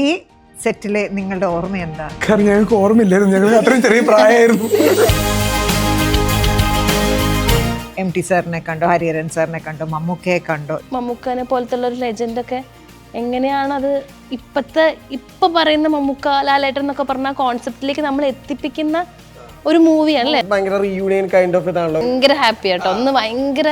ഈ സെറ്റിലെ നിങ്ങളുടെ ഓർമ്മ എന്താ? കാരണം ഞങ്ങൾക്ക് ഓർമ്മയില്ലായിരുന്നു. ഞങ്ങൾ അത്രയും ചെറിയ പ്രായമായിരുന്നു. എം ടി സാറിനെ കണ്ടോ ഹരിഹരൻ സാറിനെ കണ്ടോ മമ്മൂക്കയെ കണ്ടോ? മമ്മൂക്കനെ പോലത്തുള്ള ഒരു ലെജൻഡൊക്കെ എങ്ങനെയാണ് അത് ഇപ്പത്തെ ഇപ്പൊ പറയുന്ന മമ്മൂക്ക ലാലേട്ടൻ എന്നൊക്കെ പറഞ്ഞ കോൺസെപ്റ്റിലേക്ക് നമ്മൾ എത്തിപ്പിക്കുന്ന ഒരു മൂവിയാണല്ലേ ഭയങ്കര റീയൂണിയൻ കൈൻഡ് ഓഫ് ഇതാണല്ലോ. ഭയങ്കര ഹാപ്പി ആട്ടോ. ഒന്ന് ഭയങ്കര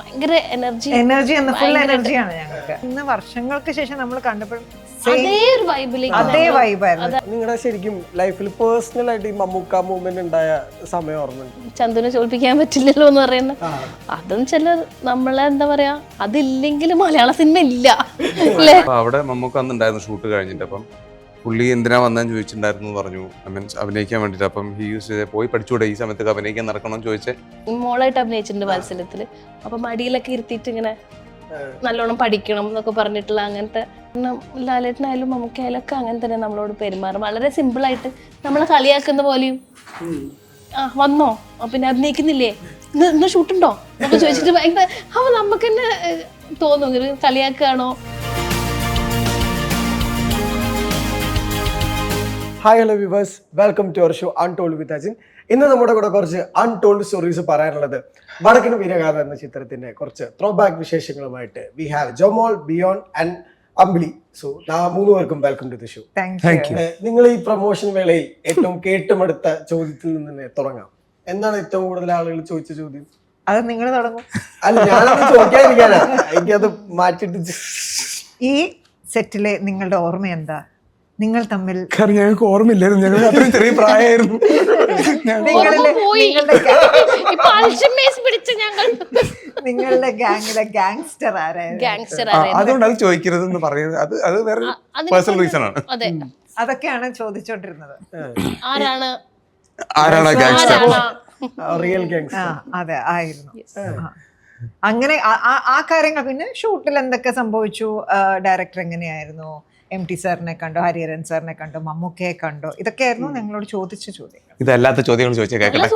ഭയങ്കര എനർജി എനർജി എന്ന ഫുൾ എനർജിയാണ് ഞങ്ങൾക്ക്. ഇന്ന് വർഷങ്ങൾക്ക് ശേഷം നമ്മൾ കണ്ടപ്പോൾ അതേ ഒരു വൈബിലേക്ക് അതേ വൈബായിരുന്നു നിങ്ങളുടെ ശരിക്കും ലൈഫിൽ പേഴ്സണൽ ആയിട്ട് ഈ മമ്മൂക്ക മൂവ്മെന്റ് ഉണ്ടായ സമയം ഓർമ്മയുണ്ട്? ചന്തുനെ ചോദിപ്പിക്കാൻ പറ്റില്ലല്ലോ എന്ന് പറയുന്ന അതും ചില നമ്മളെ എന്താ പറയാ അതില്ലെങ്കിൽ മലയാള സിനിമ ഇല്ല. അല്ലേ? അവിടെ മമ്മൂക്ക അന്നുണ്ടായിരുന്നു ഷൂട്ട് കഴിഞ്ഞിട്ട് അപ്പം പുള്ളി എന്തിനാ വന്നതെന്ന് ചോദിച്ചിട്ടുണ്ടായിരുന്നു എന്ന് പറഞ്ഞു. മീൻസ് അഭിനയിക്കാൻ വേണ്ടിട്ട് അപ്പം ഹി യൂസ് പോയി പഠിച്ചൂടെ ഈ സമയത്തൊക്കെ അഭിനയിക്കാൻ നടക്കണം ചോദിച്ചേ. മോളായിട്ട് അഭിനയിച്ചിട്ടുണ്ട് മത്സരത്തിൽ. അപ്പൊ മടിയിലൊക്കെ ഇരുത്തിയിട്ട് ഇങ്ങനെ നല്ലോണം പഠിക്കണം എന്നൊക്കെ പറഞ്ഞിട്ടുള്ള അങ്ങനത്തെ. ലാലേട്ടനായാലും മമ്മൂക്കായാലും ഒക്കെ അങ്ങനെ തന്നെ നമ്മളോട് പെരുമാറും. വളരെ സിമ്പിൾ ആയിട്ട് നമ്മളെ കളിയാക്കുന്ന പോലെയും. ആ വന്നോ? പിന്നെ അഭിനയിക്കുന്നില്ലേ ഇന്ന് ഇന്ന് ഷൂട്ടുണ്ടോ? എന്നൊക്കെ ചോദിച്ചിട്ട് ഭയങ്കര അപ്പൊ നമുക്ക് തന്നെ തോന്നും. ഇങ്ങനെ കളിയാക്കുകയാണോ? Hi hello viewers welcome to our show untold with Ajin ഇന്ന് നമ്മുടെ കൂടെ കുറച്ച് അൺടോൾഡ് സ്റ്റോറീസ് പറയാനുള്ളത് വടക്കൻ വീരഗാഥ എന്ന ചിത്രത്തിന്റെ കുറച്ച് throw back വിശേഷങ്ങളുമായിട്ട് we have Jomol Biyon and Ambili so മൂന്ന് പേർക്കും welcome to the show thank you നിങ്ങൾ ഈ പ്രൊമോഷൻ വേളയിൽ ഏറ്റവും കേട്ടുമെടുത്ത ചോദ്യത്തിൽ നിന്ന് തന്നെ തുടങ്ങാം. എന്താണ് ഏറ്റവും കൂടുതൽ ആളുകൾ ചോദിച്ച ചോദ്യം? അത് നിങ്ങൾ തുടങ്ങും. അല്ല ഞാനത് ചോദിക്കാതിരിക്കാനാ. എനിക്കത് മാറ്റിട്ട് ഈ സെറ്റിലെ നിങ്ങളുടെ ഓർമ്മ എന്താ? നിങ്ങൾ തമ്മിൽ കാരണം ഞങ്ങൾക്ക് ഓർമ്മയില്ലായിരുന്നു. ഞങ്ങൾ അത്രയും ചെറിയ പ്രായമായിരുന്നു. നിങ്ങളിലെ പോയി. നിങ്ങളുടെ ga- ഇപ്പൊ അൽഷിമേഴ്സ് പിടിച്ച ഞങ്ങൾ. നിങ്ങളുടെ ഗാങ്ങിലെ ഗാങ്സ്റ്റർ ആരായിരുന്നു? ഗാങ്സ്റ്റർ ആ, അതുകൊണ്ട് അത് ചോദിക്കരുതെന്ന് പറയുന്നത്. അത് അത് വേറെ പേഴ്സണൽ റീസൺ ആണ്. അതെ. അതൊക്കെയാണ് ചോദിച്ചോണ്ടിരുന്നത്. ആരാണ്? ആരാണ് ഗാങ്സ്റ്റർ ആരാണ്? റിയൽ ഗാങ്സ് ആ അതെ ആയിരുന്നു. ആ. അങ്ങനെ ആ- ആ- ആ കാര്യങ്ങൾ പിന്നെ ഷൂട്ടിൽ എന്തൊക്കെ സംഭവിച്ചു? ഡയറക്ടർ എങ്ങനെയായിരുന്നു? എം ടി സാറിനെ കണ്ടോ ഹരിഹരൻ സാറിനെ കണ്ടോ മമ്മൂക്കയെ കണ്ടോ? ഇതൊക്കെയായിരുന്നു ഞങ്ങളോട് ചോദിച്ച ചോദ്യം ഇതല്ലാത്ത ചോദ്യങ്ങൾ ചോദിച്ചാൽ കേൾക്കട്ടെ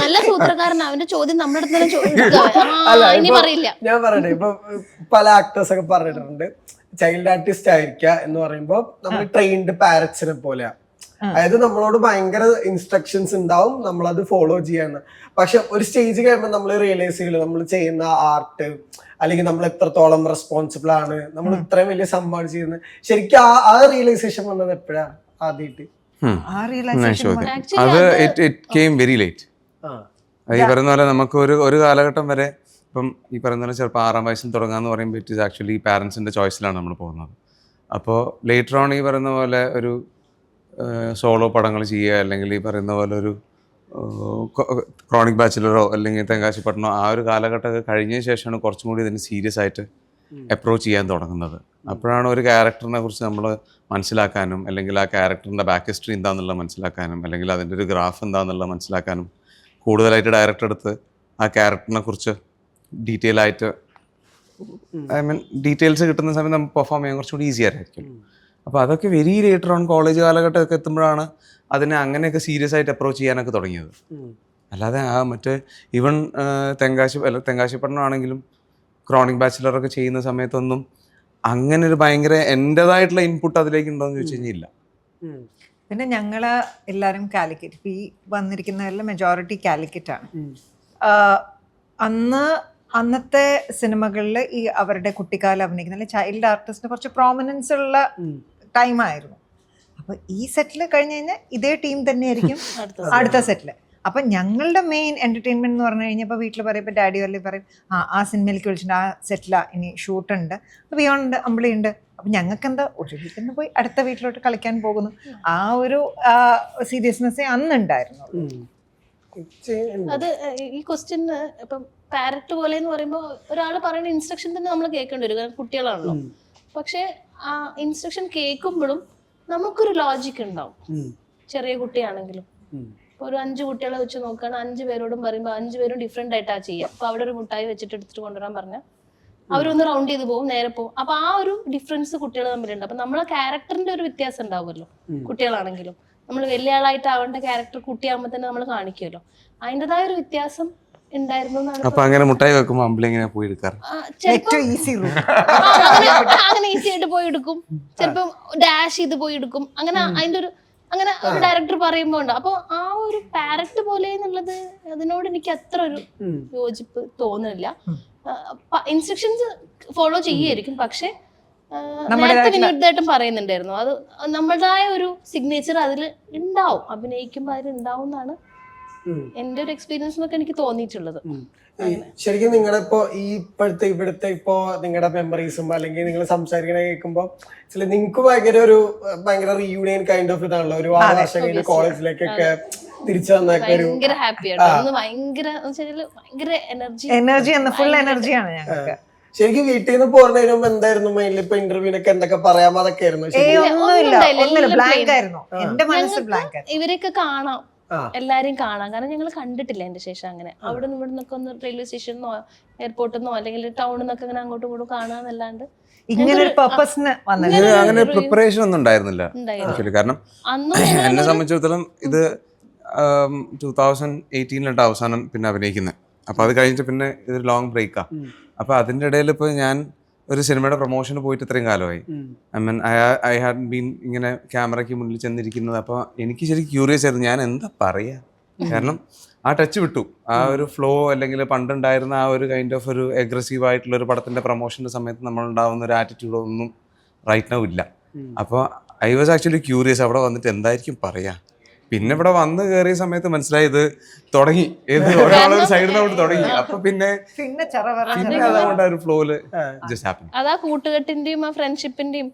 നല്ല സൂത്രക്കാരൻ അവന്റെ ചോദ്യം നമ്മുടെ ഞാൻ പറയട്ടെ ഇപ്പൊ പല ആക്ടേഴ്സ് ഒക്കെ പറഞ്ഞിട്ടുണ്ട് ചൈൽഡ് ആർട്ടിസ്റ്റ് ആയിരിക്കുക എന്ന് പറയുമ്പോൾ നമ്മൾ ട്രെയിൻഡ് പാരറ്റ്സിനെ പോലെയാ. അതായത് നമ്മളോട് ഭയങ്കര ഇൻസ്ട്രക്ഷൻസ് ഉണ്ടാവും നമ്മൾ അത് ഫോളോ ചെയ്യാന്ന്. പക്ഷെ ഒരു സ്റ്റേജ് കഴിയുമ്പോൾ നമ്മൾ റിയലൈസ് ചെയ്യില്ല നമ്മൾ ചെയ്യുന്ന ആർട്ട് അല്ലെങ്കിൽ നമ്മൾ എത്രത്തോളം റെസ്പോൺസിബിൾ ആണ് നമ്മൾ ഇത്രയും വലിയ സംഭവം ചെയ്യുന്നത്. ശരിക്കും ആ ആ റിയലൈസേഷൻ വന്നത് എപ്പോഴാ ആദ്യമായിട്ട് അത് ഇറ്റ് കെയിം വെരി ലേറ്റ് ഈ പറയുന്ന പോലെ നമുക്ക് ഒരു ഒരു കാലഘട്ടം വരെ ഇപ്പം ഈ പറയുന്ന പോലെ ചിലപ്പോൾ ആറാം വയസ്സിൽ തുടങ്ങാന്ന് പറയുമ്പോൾ ഇറ്റ് ഇസ് ആക്ച്വലി പാരൻസിന്റെ ചോയ്സിലാണ് നമ്മൾ പോകുന്നത്. അപ്പോൾ ലേറ്റർ ഓൺ ഈ പറയുന്ന പോലെ ഒരു സോളോ പടങ്ങൾ ചെയ്യുക അല്ലെങ്കിൽ ഈ പറയുന്ന പോലെ ഒരു ക്രോണിക് ബാച്ചിലറോ അല്ലെങ്കിൽ തെങ്കാശിപ്പട്ടണോ ആ ഒരു കാലഘട്ടമൊക്കെ കഴിഞ്ഞ ശേഷമാണ് കുറച്ചും കൂടി ഇതിന് സീരിയസ് ആയിട്ട് അപ്രോച്ച് ചെയ്യാൻ തുടങ്ങുന്നത്. അപ്പോഴാണ് ഒരു ക്യാരക്ടറിനെ കുറിച്ച് നമ്മൾ മനസ്സിലാക്കാനും അല്ലെങ്കിൽ ആ ക്യാരക്ടറിന്റെ ബാക്ക് ഹിസ്റ്ററി എന്താണെന്നുള്ളത് മനസ്സിലാക്കാനും അല്ലെങ്കിൽ അതിന്റെ ഒരു ഗ്രാഫ് എന്താണെന്നുള്ളത് മനസ്സിലാക്കാനും കൂടുതലായിട്ട് ഡയറക്ടർ എടുത്ത് ആ ക്യാരക്ടറിനെ കുറിച്ച് ഡീറ്റെയിൽ ആയിട്ട് ഐ മീൻ ഡീറ്റെയിൽസ് കിട്ടുന്ന സമയത്ത് നമുക്ക് പെർഫോം ചെയ്യാൻ കുറച്ചുകൂടി ഈസി ആയിരിക്കും അപ്പോൾ അതൊക്കെ വെരി ലേറ്റർ ഓൺ കോളേജ് കാലഘട്ടമൊക്കെ എത്തുമ്പോഴാണ് അതിനെ അങ്ങനെയൊക്കെ സീരിയസ് ആയിട്ട് അപ്രോച്ച് ചെയ്യാനൊക്കെ തുടങ്ങിയത്. അല്ലാതെ ആ മറ്റേ ഇവൺ തെങ്കാശി അല്ല തെങ്കാശിപ്പട്ടണമാണെങ്കിലും ക്രോണിക് ബാച്ചിലറൊക്കെ ചെയ്യുന്ന സമയത്തൊന്നും അങ്ങനെ ഒരു ഭയങ്കര എന്റെതായിട്ടുള്ള ഇൻപുട്ട് അതിലേക്ക് ഉണ്ടോ എന്ന് ചോദിച്ചു കഴിഞ്ഞാൽ ഇല്ല. പിന്നെ ഞങ്ങൾ എല്ലാവരും കാലിക്കറ്റ് ഇപ്പം ഈ വന്നിരിക്കുന്നവരിൽ മെജോറിറ്റി കാലിക്കറ്റ് ആണ്. ഉം. അന്ന് അന്നത്തെ സിനിമകളിൽ ഈ അവരുടെ കുട്ടിക്കാലം അഭിനയിക്കുന്ന ചൈൽഡ് ആർട്ടിസ്റ്റിന് കുറച്ച് പ്രോമിനൻസ് ഉള്ള. ടൈമായിരുന്നു. അപ്പൊ ഈ സെറ്റിൽ കഴിഞ്ഞ് കഴിഞ്ഞാൽ ഇതേ ടീം തന്നെയായിരിക്കും അടുത്ത അടുത്ത സെറ്റിൽ അപ്പൊ ഞങ്ങളുടെ മെയിൻ എന്റർടൈൻമെന്റ് എന്ന് പറഞ്ഞു കഴിഞ്ഞപ്പോൾ ഇപ്പൊ വീട്ടിൽ പറയുമ്പോൾ ഡാഡി വല്ലി പറയും ആ ആ സിനിമയിലേക്ക് വിളിച്ചിട്ടുണ്ട് ആ സെറ്റിലാ ഇനി ഷൂട്ട് ഉണ്ട്. ഷൂട്ടുണ്ട് ബിയോണ്ട് അമ്പിളി ഉണ്ട്. അപ്പൊ ഞങ്ങൾക്ക് എന്താ ഒരു വീട്ടിൽ നിന്ന് പോയി അടുത്ത വീട്ടിലോട്ട് കളിക്കാൻ പോകുന്നു. ആ ഒരു സീരിയസ്നെസ് അന്നുണ്ടായിരുന്നു. അത് ഈ ക്വസ്റ്റ്യൻ ഇപ്പം പാരറ്റ് പോലെ എന്ന് പറയുമ്പോൾ ഒരാൾ പറയുന്ന ഇൻസ്ട്രക്ഷൻ തന്നെ നമ്മൾ കേൾക്കേണ്ടി വരും. കാരണം കുട്ടികളാണല്ലോ. പക്ഷെ ആ ഇൻസ്ട്രക്ഷൻ കേൾക്കുമ്പോഴും നമുക്കൊരു ലോജിക് ഉണ്ടാവും. ചെറിയ കുട്ടിയാണെങ്കിലും. ഇപ്പൊ ഒരു അഞ്ച് കുട്ടികളെ വെച്ച് നോക്കുകയാണ് അഞ്ച് പേരോടും പറയുമ്പോൾ അഞ്ച് പേരും ഡിഫറെന്റ് ആയിട്ടാ ചെയ്യുക. അപ്പൊ അവിടെ ഒരു മുട്ടായി വെച്ചിട്ട് എടുത്തിട്ട് കൊണ്ടുവരാൻ പറഞ്ഞ അവരൊന്ന് റൗണ്ട് ചെയ്ത് പോകും നേരെ പോകും അപ്പൊ ആ ഒരു ഡിഫറൻസ് കുട്ടികൾ തമ്മിലുണ്ട്. അപ്പൊ നമ്മളെ ക്യാരക്ടറിന്റെ ഒരു വ്യത്യാസം ഉണ്ടാവുമല്ലോ കുട്ടികളാണെങ്കിലും. നമ്മൾ വലിയ ആളായിട്ട് ആവേണ്ട ക്യാരക്ടർ കുട്ടിയാകുമ്പോൾ തന്നെ നമ്മൾ കാണിക്കുമല്ലോ. അതിന്റെതായ ഒരു വ്യത്യാസം ഉണ്ടായിരുന്നു എന്നാണ് അപ്പൊ അങ്ങനെ മുട്ടായി വെക്കുമ്പോ അമ്പിളി ഇങ്ങനെ പോയി എടുക്കാറ്? ആ, ചിലപ്പോ ഏറ്റവും ഈസി ആ, അങ്ങനെ അങ്ങനെ ഈസി ആയിട്ട് പോയി എടുക്കും. ചിലപ്പം ഡാഷ് ചെയ്ത് പോയി എടുക്കും. അങ്ങനെ അതിന്റെ ഒരു അങ്ങനെ ഒരു ഡയറക്ടർ പറയുമ്പോ ഉണ്ട്. അപ്പൊ ആ ഒരു പാരറ്റ് പോലെ എന്നുള്ളത് അതിനോട് എനിക്ക് അത്ര ഒരു യോജിപ്പ് തോന്നുന്നില്ല. ഇൻസ്ട്രക്ഷൻസ് ഫോളോ ചെയ്യായിരിക്കും പക്ഷെ ആ, നേരത്തെ വിനോദായിട്ടും പറയുന്നുണ്ടായിരുന്നു. അത് നമ്മളുടേതായ ഒരു സിഗ്നേച്ചർ അതിൽ ഉണ്ടാവും. അഭിനയിക്കുമ്പോൾ അതിൽ ഉണ്ടാവും എന്നാണ്. എന്റെ ഒരു എക്സ്പീരിയൻസ് എന്നൊക്കെ എനിക്ക് തോന്നിയിട്ടുള്ളത്. ശരിക്കും നിങ്ങളുടെ ഇപ്പോ ഈ ഇപ്പോഴത്തെ ഇവിടുത്തെ ഇപ്പോ നിങ്ങളുടെ മെമ്മറീസും അല്ലെങ്കിൽ നിങ്ങൾ സംസാരിക്കണ കേൾക്കുമ്പോ ചില നിങ്ങൾക്ക് ഭയങ്കര ഒരു ഭയങ്കര റീയൂണിയൻ കൈൻഡ് ഓഫ് ഇതാണല്ലോ. ഒരു ആറ് വർഷം കഴിഞ്ഞ് കോളേജിലേക്കൊക്കെ തിരിച്ചു വന്നൊക്കെ ഒരു ഭയങ്കര ഭയങ്കര ഭയങ്കര എനർജി എനർജി എന്ന ഫുൾ എനർജിയാണ് ഞങ്ങൾക്ക് ശരിക്കും വീട്ടിൽ നിന്ന് പോകുന്നതിന് മുമ്പ് എന്തായിരുന്നു മെയിൻലി ഇപ്പൊ ഇന്റർവ്യൂവിനൊക്കെ എന്തൊക്കെ പറയാമോ അതൊക്കെ ആയിരുന്നു? ഇവരൊക്കെ കാണാം. ആ. എല്ലാരെയും കാണാം. കാരണം ഞങ്ങൾ കണ്ടിട്ടില്ല എന്റെ ശേഷം അങ്ങനെ. അവിടെ നിന്ന് ഇവിടെ നിന്നൊക്കെ ഒന്ന് റെയിൽവേ സ്റ്റേഷനോ എയർപോർട്ടിൽ നിന്നോ അല്ലെങ്കിൽ ടൗണിൽ നിന്നൊക്കെ അങ്ങനെ അങ്ങോട്ടും ഇങ്ങോട്ടും കാണാന്നല്ലാണ്ട്. ഇങ്ങനെ ഒരു പർപ്പസിന് അങ്ങനെ പ്രിപ്പറേഷൻ ഒന്നും ഉണ്ടായിരുന്നില്ല ഉണ്ടായിരുന്നു കാരണം അന്നും എന്നെ സംബന്ധിച്ചിടത്തോളം ഇത് ടൂ തൗസൻഡ് എയ്റ്റീനിലിട്ട് അവസാനം പിന്നെ അഭിനയിക്കുന്നത് അപ്പൊ അത് കഴിഞ്ഞിട്ട് പിന്നെ ഇതൊരു ലോങ് ബ്രേക്കാ അപ്പൊ അതിന്റെ ഇടയിൽ ഇപ്പൊ ഞാൻ ഒരു സിനിമയുടെ പ്രൊമോഷന് പോയിട്ട് ഇത്രയും കാലമായി. I mean I had been ഇങ്ങനെ ക്യാമറയ്ക്ക് മുന്നിൽ ചെന്നിരിക്കുന്നത് അപ്പോൾ എനിക്ക് ശരിക്കും ക്യൂറിയസ് ആയിരുന്നു. ഞാൻ എന്താ പറയുക കാരണം ആ ടച്ച് വിട്ടു. ആ ഒരു ഫ്ലോ അല്ലെങ്കിൽ പണ്ടുണ്ടായിരുന്ന ആ ഒരു കൈൻഡ് ഓഫ് ഒരു അഗ്രസീവ് ആയിട്ടുള്ള ഒരു പടത്തിന്റെ പ്രൊമോഷന്റെ സമയത്ത് നമ്മൾ ഉണ്ടാവുന്ന ഒരു ആറ്റിറ്റ്യൂഡ് ഒന്നും റൈറ്റ് നൗ ഇല്ല. അപ്പോൾ ഐ വാസ് ആക്ച്വലി ക്യൂരിയസ് അവിടെ വന്നിട്ട് എന്തായിരിക്കും പറയാ? പിന്നെ ഇവിടെ വന്ന് കയറിയ സമയത്ത് മനസ്സിലായത് ഇത് തുടങ്ങി. ഏത് ഒരാളൊരു സൈഡിലോട്ട് തുടങ്ങി. അപ്പൊ പിന്നെ പിന്നെ അതുകൊണ്ട് ആ ഒരു ഫ്ലോയിൽ ജസ്റ്റ് അതാ കൂട്ടുകെട്ടിന്റെയും ആ ഫ്രണ്ട്ഷിപ്പിന്റെയും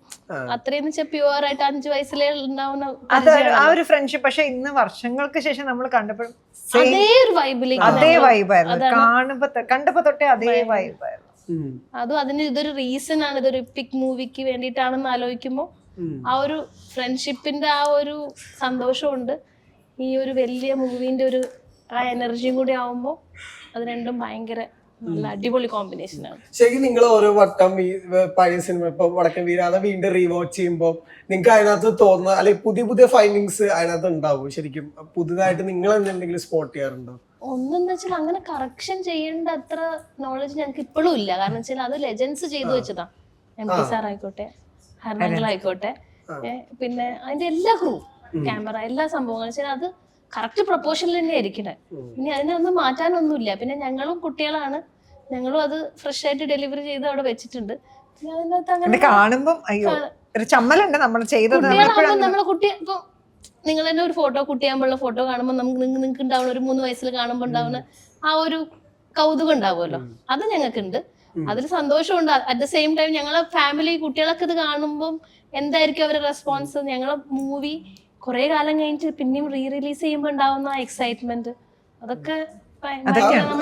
അത്രയും വെച്ചാൽ പ്യുവർ ആയിട്ട് അഞ്ചു വയസ്സിലേ ഉണ്ടാവുന്ന അത് ആ ഒരു ഫ്രണ്ട്ഷിപ്പ് പക്ഷെ ഇന്ന് വർഷങ്ങൾക്ക് ശേഷം നമ്മൾ കണ്ടപ്പോഴും അതേ ഒരു വൈബിലേക്ക് അതേ വൈബായിരുന്നു കാണുമ്പോ തൊ- കണ്ടപ്പോ തൊട്ടേ അതേ വൈബായിരുന്നു അതും അതിന് ഇതൊരു റീസൺ ആണ്. ഇതൊരു പിക് മൂവിക്ക് വേണ്ടിയിട്ടാണെന്ന് ആലോചിക്കുമ്പോൾ ആ ഒരു ഫ്രണ്ട്ഷിപ്പിന്റെ ആ ഒരു സന്തോഷമുണ്ട്. ഈ ഒരു വലിയ മൂവിന്റെ ഒരു ആ എനർജിയും കൂടി ആവുമ്പോൾ അത് രണ്ടും ഭയങ്കര നല്ല അടിപൊളി കോമ്പിനേഷൻ ആണ്. ശരിക്കും നിങ്ങൾ ഓരോ വട്ടം ഈ പഴയ സിനിമ ഇപ്പൊ വടക്കൻ വീരാതെ വീണ്ടും റീവാച്ച് ചെയ്യുമ്പോൾ നിങ്ങൾക്ക് അതിനകത്ത് തോന്നുന്ന അല്ലെങ്കിൽ പുതിയ പുതിയ ഫൈൻഡിങ്സ് അതിനകത്ത് ഉണ്ടാവും? ശരിക്കും പുതുതായിട്ട് നിങ്ങൾ എന്തെങ്കിലും സ്പോട്ട് ചെയ്യാറുണ്ടോ? ഒന്നെന്ന് വെച്ചാൽ അങ്ങനെ കറക്ഷൻ ചെയ്യേണ്ട അത്ര നോളജ് ഞങ്ങൾക്ക് ഇപ്പോഴും ഇല്ല. കാരണം വെച്ചാൽ അത് ലെജൻസ് ചെയ്തു വെച്ചതാ. എം പി സാർ ആയിക്കോട്ടെ. ഹർണങ്ങൾ ആയിക്കോട്ടെ. പിന്നെ അതിന്റെ എല്ലാ ക്രൂ ക്യാമറ എല്ലാ സംഭവങ്ങളും. വെച്ചാൽ അത് കറക്റ്റ് പ്രൊപ്പോഷനിൽ തന്നെ ആയിരിക്കണേ. ഇനി അതിനൊന്നും മാറ്റാനൊന്നുമില്ല. പിന്നെ ഞങ്ങളും കുട്ടികളാണ്. ഞങ്ങളും അത് ഫ്രഷ് ആയിട്ട് ഡെലിവറി ചെയ്ത് അവിടെ വെച്ചിട്ടുണ്ട്. പിന്നെ അതിനകത്ത് അങ്ങനെ ഇത് അയ്യോ ഒരു ചമ്മലുണ്ട് നമ്മൾ ചെയ്തത്. കുട്ടികളാകുമ്പോൾ നമ്മളെ കുട്ടി ഇപ്പൊ നിങ്ങൾ തന്നെ ഒരു ഫോട്ടോ കുട്ടിയാകുമ്പോഴുള്ള ഫോട്ടോ കാണുമ്പോൾ നമുക്ക് നിങ്ങൾക്ക് ഉണ്ടാവുന്ന ഒരു മൂന്ന് വയസ്സിൽ കാണുമ്പോൾ ഉണ്ടാവുന്ന ആ ഒരു കൗതുകം ഉണ്ടാവുമല്ലോ. അത് ഞങ്ങൾക്കുണ്ട്. അതിൽ സന്തോഷമുണ്ട്. അറ്റ് ദ സെയിം ടൈം ഞങ്ങളെ ഫാമിലി കുട്ടികളൊക്കെ ഇത് കാണുമ്പോൾ എന്തായിരിക്കും അവരുടെ റെസ്പോൺസ് ഞങ്ങളെ മൂവി കുറെ കാലം കഴിഞ്ഞിട്ട് പിന്നെയും റീ റിലീസ് ചെയ്യുമ്പോൾ ഉണ്ടാവുന്ന എക്സൈറ്റ്മെന്റ് അതൊക്കെ